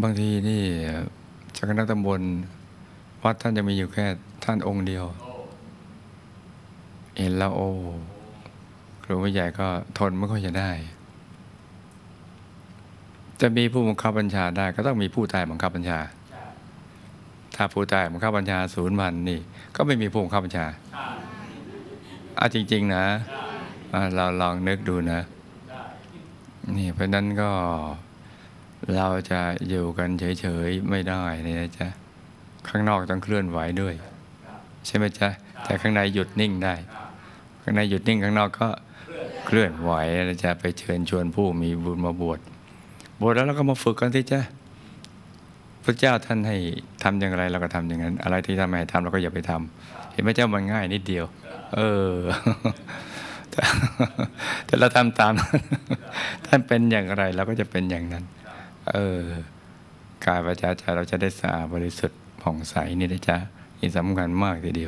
บางทีนี่เจ้าคณะตำบลวัดท่านจะมีอยู่แค่ท่านองค์เดียว เห็นแล้วโอ้ครูผู้ใหญ่ก็ทนไม่ค่อยจะได้ จะมีผู้บังคับบัญชาได้ ก็ต้องมีผู้ใต้บังคับบัญชา ถ้าผู้ใต้บังคับบัญชาศูนย์พันนี่ ก็ไม่มีผู้บังคับบัญชาเอาจริง ๆนะอะเราลองนึกดูนะ นี่เพราะฉะนั้นก็ เราจะอยู่กันเฉยๆไม่ได้เนี่ยนะจ๊ะข้างนอกต้องเคลื่อนไหวด้วย ใช่ไหมจ๊ะแต่ข้างในหยุดนิ่งได้ ข้างในหยุดนิ่งข้างนอกก็เคลื่อนไหวนะจ๊ะไปเชิญชวนผู้มีบุญมาบวชบวชแล้วเราก็มาฝึกกันที่จ๊ะพระเจ้าท่านให้ทำอย่างไรเราก็ทำอย่างนั้น อะไรที่ทำไม่ให้ทำเราก็อย่าไปทำเห็นไหมเจ้ามันง่ายนิดเดียว เออ แต่แต่เราทำตามท่านเป็นอย่างไรเราก็จะเป็นอย่างนั้น เออกายประจาใจเราจะได้สะอาดบริสุทธิ์ผ่องใสนี่นะจ๊ะนี่สำคัญมากทีเดียว